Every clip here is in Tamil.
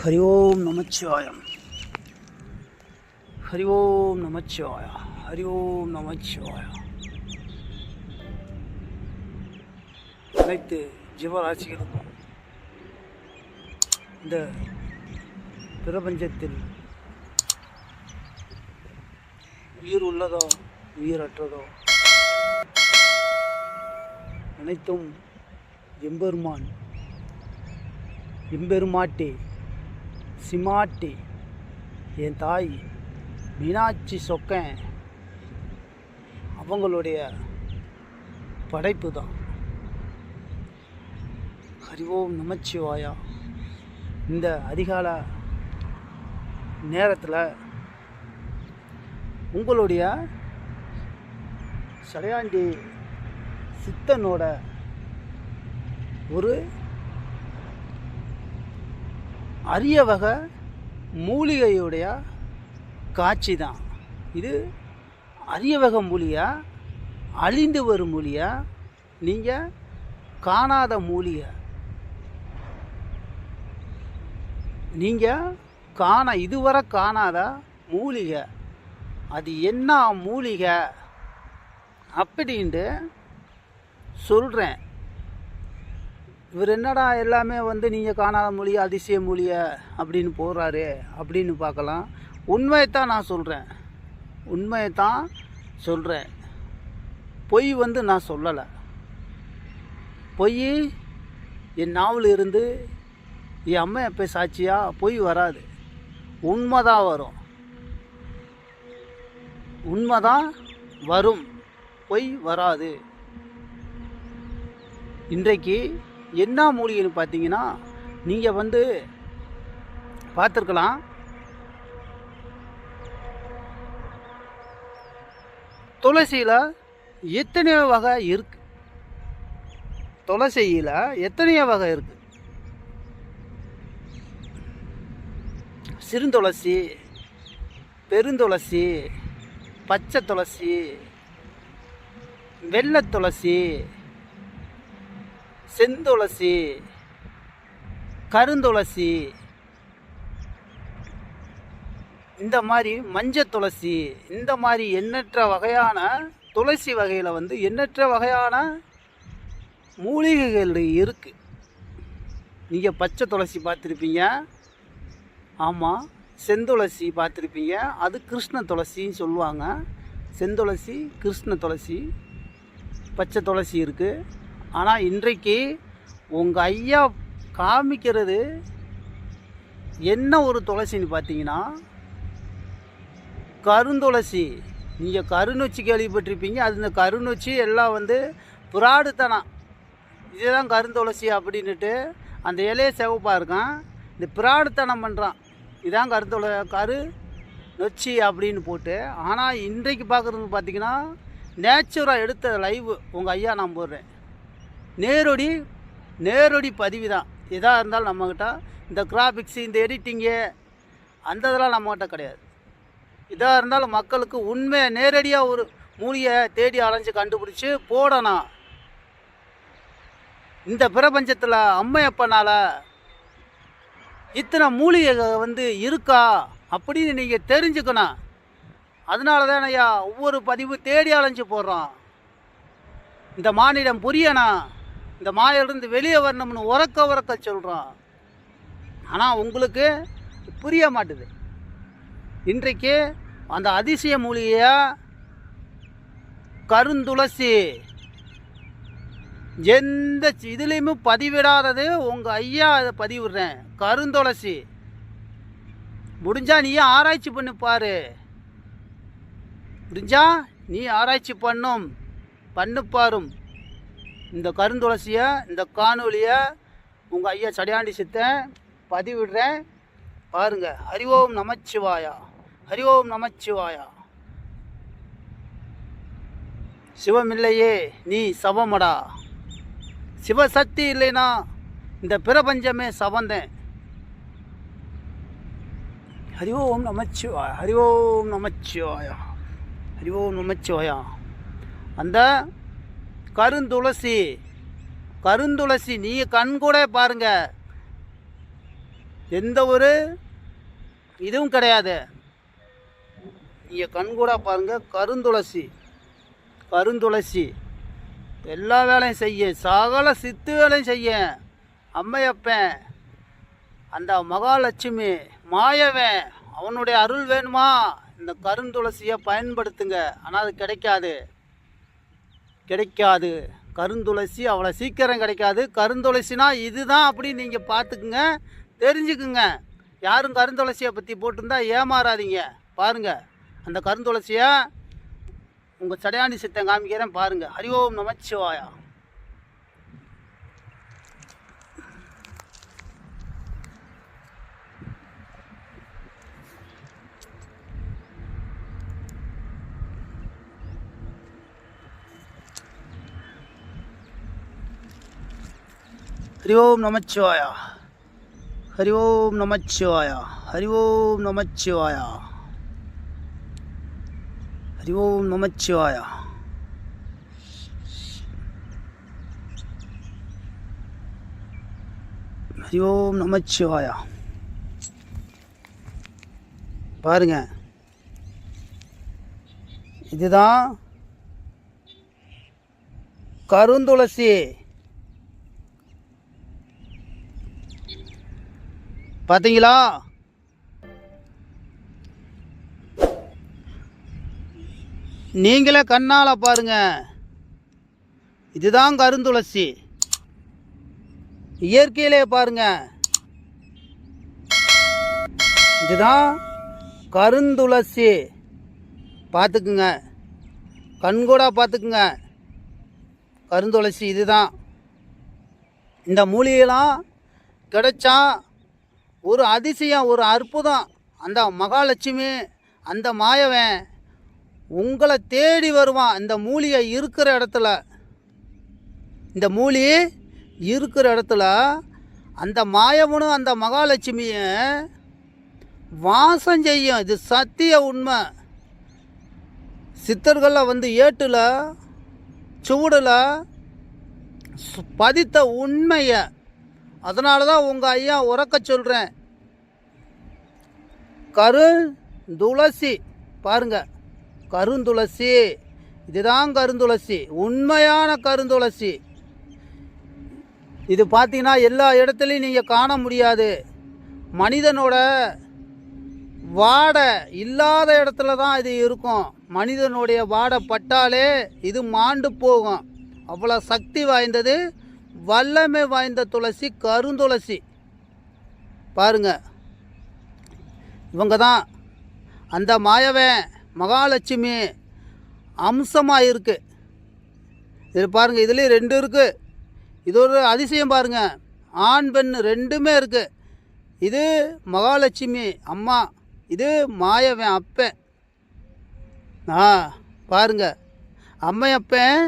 ஹரி ஓம் நமச்சிவாயம் ஹரி ஓம் நமச்சிவாய ஹரி ஓம் நமச்சிவாய அனைத்து ஜீவராசிகளுக்கும் இந்த பிரபஞ்சத்தில் உயிர் உள்ளதோ உயிரற்றதோ அனைத்தும் எம்பெருமான் எம்பெருமாட்டி. சிமாட்டி என் தாய் மீனாட்சி சொக்கன். அவங்களுடைய படைப்பு தான் ஹரிவோம் நமச்சிவாயா. இந்த அதிகால நேரத்தில் உங்களுடைய சடையாண்டி சித்தனோட ஒரு அரிய வகை மூலிகையுடைய காட்சி தான் இது அரிய வகை மூலிகை அழிந்து வரும் மூலியாக நீங்கள் காணாத மூலிகை. நீங்கள் காண இதுவரை காணாத மூலிகை. அது என்ன மூலிகை? அப்படின்ட்டு சொல்கிறேன் இவர் என்னடா எல்லாமே வந்து நீங்கள் காணாத மொழி அதிசய மொழியை அப்படின்னு போகிறாரு அப்படின்னு பார்க்கலாம். உண்மையைத்தான் நான் சொல்கிறேன் உண்மையைத்தான் சொல்கிறேன் பொய் வந்து நான் சொல்லலை. பொய் என் நாவல் இருந்து என் அம்மா எப்போ சாட்சியா? பொய் வராது. உண்மை தான் வரும். உண்மை தான் வரும். பொய் வராது. இன்றைக்கு என்ன மூலிகைன்னு பார்த்தீங்கன்னா நீங்கள் வந்து பார்த்துருக்கலாம். துளசியில் எத்தனையோ வகை இருக்கு? துளசியில் எத்தனையோ வகை இருக்கு? சிறுந்துளசி பெருந்துளசி பச்சை துளசி வெள்ளை துளசி செந்துளசி கருந்துளசி இந்த மாதிரி மஞ்சள் துளசி இந்த மாதிரி எண்ணற்ற வகையான துளசி வகையில் வந்து எண்ணற்ற வகையான மூலிகைகள் இருக்குது நீங்கள் பச்சை துளசி பார்த்துருப்பீங்க. ஆமாம் செந்துளசி பார்த்துருப்பீங்க. அது கிருஷ்ண துளசின்னு சொல்லுவாங்க. செந்துளசி கிருஷ்ண துளசி பச்சை துளசி இருக்குது ஆனால் இன்றைக்கு உங்கள் ஐயா காமிக்கிறது என்ன ஒரு துளசின்னு பார்த்தீங்கன்னா கருந்துளசி. நீங்கள் கருநொச்சி கேள்விப்பட்டிருப்பீங்க. அது இந்த கருநொச்சி எல்லாம் வந்து புராடுத்தனம் இதுதான் கருந்துளசி அப்படின்னுட்டு அந்த இலையை சிவப்பாக இருக்கான். இந்த பிராடுத்தனம் பண்ணுறான் இதான் கருந்துள கரு நொச்சி அப்படின்னு போட்டு. ஆனால் இன்றைக்கு பார்க்குறது பார்த்திங்கன்னா நேச்சுராக எடுத்த லைவ் உங்கள் ஐயா நான் போடுறேன். நேரடி நேரடி பதிவு தான் எதாக இருந்தாலும் நம்மக்கிட்ட இந்த கிராஃபிக்ஸு இந்த எடிட்டிங்கு அந்த இதெல்லாம் நம்மக்கிட்ட கிடையாது. இதாக இருந்தாலும் மக்களுக்கு உண்மையை நேரடியாக ஒரு மூலியை தேடி அலைஞ்சு கண்டுபிடிச்சி போடணும். இந்த பிரபஞ்சத்தில் அம்மையப்பனால் இத்தனை மூலிகை வந்து இருக்கா அப்படின்னு நீங்கள் தெரிஞ்சுக்கணும். அதனால தான் ஐயா ஒவ்வொரு பதிவு தேடி அலைஞ்சு போடுறோம். இந்த மாநிலம் புரியணும். இந்த மாயிலிருந்து வெளியே வரணும்னு உறக்க உறக்க சொல்கிறோம் ஆனால் உங்களுக்கு புரிய மாட்டுது. இன்றைக்கு அந்த அதிசய மூலிகையை? கருந்துளசி. எந்த இதுலேயுமே பதிவிடாதது உங்கள் ஐயா அதை பதிவிடுறேன். கருந்துளசி. முடிஞ்சா நீயே ஆராய்ச்சி பண்ணி பாரு. முடிஞ்சா நீ ஆராய்ச்சி பண்ணும். பண்ணு பாரும். இந்த கருந்துளசியை இந்த காணொலியை உங்கள் ஐயா சடையாண்டி சித்தன் பதிவிடுறேன். பாருங்க. ஹரிஓம் நமச்சிவாயா. ஹரி ஓம் நமச்சிவாயா. சிவமில்லையே நீ சவமடா. சிவசக்தி இல்லைனா இந்த பிரபஞ்சமே சவந்தேன். ஹரி ஓம் நமச்சிவாயா ஹரி ஓம் நமச்சிவாயா. ஹரி ஓம் நமச்சிவாயா. அந்த கருந்துளசி. கருந்துளசி நீ கண் கூட பாருங்க. எந்த ஒரு இதுவும் கிடையாது. நீங்கள் கண்கூடா பாருங்கள் கருந்துளசி. கருந்துளசி. எல்லா வேலையும் செய்ய. சகல சித்து வேலையும் செய்ய. அம்மையப்பன் அந்த மகாலட்சுமி மாயவன் அவனுடைய அருள் வேணுமா? இந்த கருந்துளசியை பயன்படுத்துங்க. ஆனால் அது கிடைக்காது. கிடைக்காது. கருந்துளசி அவ்வளோ சீக்கிரம் கிடைக்காது. கருந்துளசினா இதுதான் அப்படின்னு நீங்கள் பார்த்துக்குங்க. தெரிஞ்சுக்குங்க. யாரும் கருந்துளசியை பற்றி போட்டிருந்தா ஏமாறாதீங்க. பாருங்கள் அந்த கருந்துளசியை உங்கள் சடையாண்டி சித்தம் காமிக்கிறேன் பாருங்கள் ஹரி ஓம் நமச்சிவாயா. ஹரி ஓம் நமச்சிவாயா ஹரி ஓம் நமச்சிவாயா ஹரி ஓம் நமச்சிவாயா ஹரி ஓம் நமச்சிவாயா ஹரி ஓம் நமச்சிவாயா பாருங்க இதுதான் கருந்துளசி பார்த்தீங்களா நீங்களே கண்ணால் பாருங்க. இதுதான் கருந்துளசி. இயற்கையிலே பாருங்க. இதுதான் கருந்துளசி. பார்த்துக்குங்க கண்கூடாக பார்த்துக்குங்க கருந்துளசி இதுதான். இந்த மூலிகைலாம் கிடைச்சா ஒரு அதிசயம் ஒரு அற்புதம். அந்த மகாலட்சுமி அந்த மாயவன் உங்களை தேடி வருவான். இந்த மூலிகை இருக்கிற இடத்துல. இந்த மூலி இருக்கிற இடத்துல அந்த மாயவனும் அந்த மகாலட்சுமியை வாசம் செய்யும். இது சத்திய உண்மை. சித்தர்களில் வந்து ஏட்டில் சுவடில் சு- பதித்த உண்மையை. அதனால தான் உங்கள் ஐயா உறக்க சொல்கிறேன் கருந்துளசி பாருங்கள் கருந்துளசி இதுதான் கருந்துளசி உண்மையான கருந்துளசி. இது பார்த்தீங்கன்னா எல்லா இடத்துலையும் நீங்கள் காண முடியாது. மனிதனோட வாடை இல்லாத இடத்துல தான் இது இருக்கும். மனிதனுடைய வாடை பட்டாலே இது மாண்டு போகும். அவ்வளோ சக்தி வாய்ந்தது. வல்லமை வாய்ந்த துளசி கருந்துளசி பாருங்க. இவங்க தான் அந்த மாயவன் மகாலட்சுமி அம்சமாக இருக்கு. இது பாருங்கள் இதுலேயும் ரெண்டு இருக்குது இது ஒரு அதிசயம் பாருங்கள் ஆண் பெண் ரெண்டுமே இருக்குது இது மகாலட்சுமி அம்மா இது மாயவன் அப்பன் ஆ பாருங்க. அம்மையப்பன்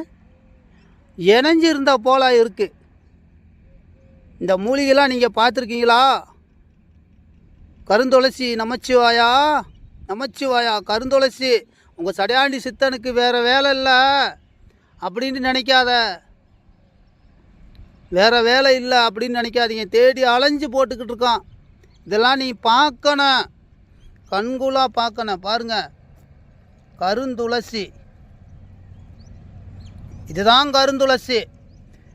இணைஞ்சிருந்தா போல இருக்குது இந்த மூலிகைலாம் நீங்கள் பார்த்துருக்கீங்களா? கருந்துளசி நமச்சிவாயா? நமச்சிவாயா கருந்துளசி. உங்கள் சடையாண்டி சித்தனுக்கு வேறு வேலை இல்லை. அப்படின்னு நினைக்காத. வேறு வேலை இல்லை அப்படின்னு நினைக்காதீங்க. தேடி அலைஞ்சு போட்டுக்கிட்டு இருக்கான். இதெல்லாம் நீ பார்க்கணும். கண்குலாக பார்க்கணும். பாருங்க. கருந்துளசி. இதுதான் கருந்துளசி.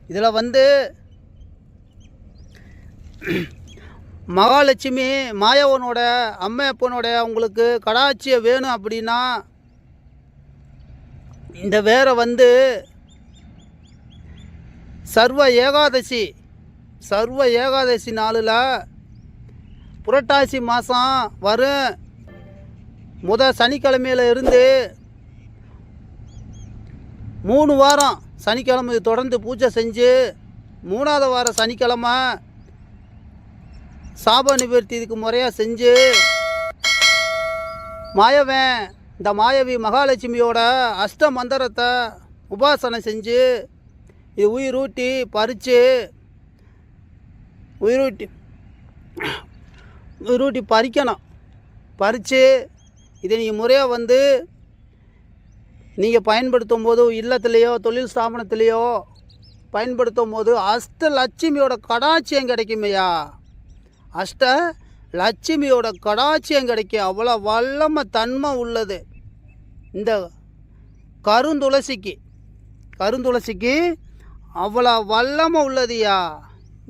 இதில் வந்து மகாலட்சுமி மாயவனோட அம்மையப்பனோட உங்களுக்கு கடாட்சியை வேணும் அப்படின்னா இந்த வேரை வந்து சர்வ ஏகாதசி சர்வ ஏகாதசி நாளில் புரட்டாசி மாதம் வரும். முத சனிக்கிழமையில இருந்து மூணு வாரம் சனிக்கிழமை தொடர்ந்து பூஜை செஞ்சு மூணாவது வாரம் சனிக்கிழமை சாப நிவர்த்தி இதுக்கு முறையாக செஞ்சு மாயவன் இந்த மாயவி மகாலட்சுமியோட அஷ்ட மந்திரத்தை உபாசனை செஞ்சு இது உயிரூட்டி பறித்து உயிரூட்டி உயிரூட்டி பறிக்கணும். பறித்து இதை நீங்கள் முறையாக வந்து நீங்கள் பயன்படுத்தும் போது இல்லத்துலேயோ தொழில் ஸ்தாபனத்துலேயோ பயன்படுத்தும் போது அஷ்டலட்சுமியோட கடாட்சியம் கிடைக்குமையா? அஷ்ட லட்சுமியோட கடாட்சியம் கிடைக்கும் அவ்வளோ வல்லம தன்மை உள்ளது. இந்த கருந்துளசிக்கு கருந்துளசிக்கு அவ்வளோ வல்லமை உள்ளதுயா?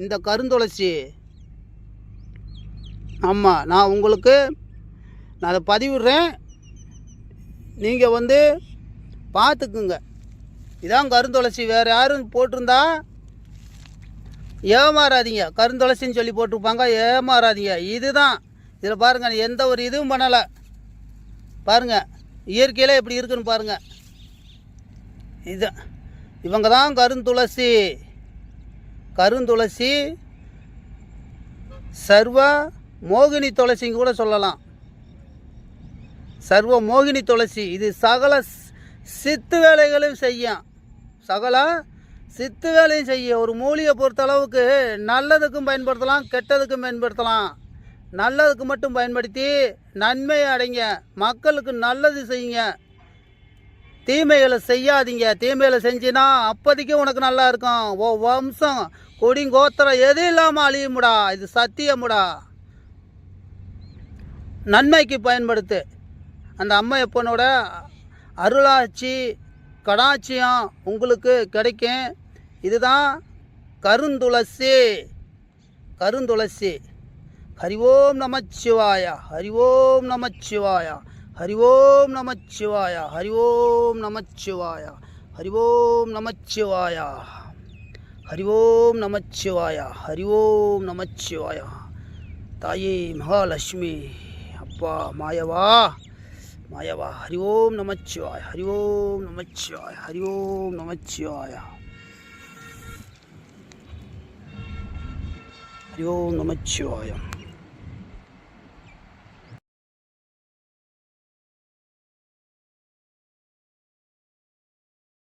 இந்த கருந்துளசி. ஆமாம் நான் உங்களுக்கு நான் அதை பதிவிடுறேன். நீங்கள் வந்து பார்த்துக்குங்க. இதான் கருந்துளசி. வேறு யாரும் போட்டிருந்தா ஏமாறாதீங்க. கருந்துளசின்னு சொல்லி போட்டிருப்பாங்க. ஏமாறாதீங்க. இதுதான். இதில் பாருங்கள் எந்த ஒரு இதுவும் பண்ணலை. பாருங்கள் இயற்கையில் எப்படி இருக்குன்னு பாருங்கள் இது இவங்க தான் கருந்துளசி. கருந்துளசி சர்வ மோகினி துளசின்னு கூட சொல்லலாம். சர்வ மோகினி துளசி. இது சகல சித்து வேலைகளையும் செய்யும். சகல சித்து வேலையும் செய்யும் ஒரு மூலிகை பொறுத்த அளவுக்கு நல்லதுக்கும் பயன்படுத்தலாம் கெட்டதுக்கும் பயன்படுத்தலாம். நல்லதுக்கு மட்டும் பயன்படுத்தி நன்மையை அடைங்க. மக்களுக்கு நல்லது செய்யுங்க. தீமைகளை செய்யாதீங்க. தீமைகளை செஞ்சினா அப்போதைக்கு உனக்கு நல்லா இருக்கும். ஓ வம்சம் கொடி கோத்திரம் எது இல்லாமல் அழியுமுடா. இது சத்தியமுடா. நன்மைக்கு பயன்படுத்து. அந்த அம்மா எப்பனோட அருளாட்சி கடாட்சியம் உங்களுக்கு கிடைக்கும். இதுதான் கருந்துளசி. கருந்துளசி. ஹரி ஓம் நமச்சிவாய. ஹரி ஓம் நமச்சிவாயா. ஹரி ஓம் நமச்சிவாய. ஹரி ஓம் நமச்சிவாயா. ஹரி ஓம் நமச்சிவாய. ஹரி ஓம் நமச்சிவாய. ஹரி ஓம் நமச்சிவாய. தாயே மகாலட்சுமி. அப்பா மாயவா. மாயவா ஹரி ஓம் நமச்சிவாய ஹரி ஓம் நமச்சிவாய ஹரி ஓம் நமச்சிவாய ஹரி ஓம் நமச்சிவாயம்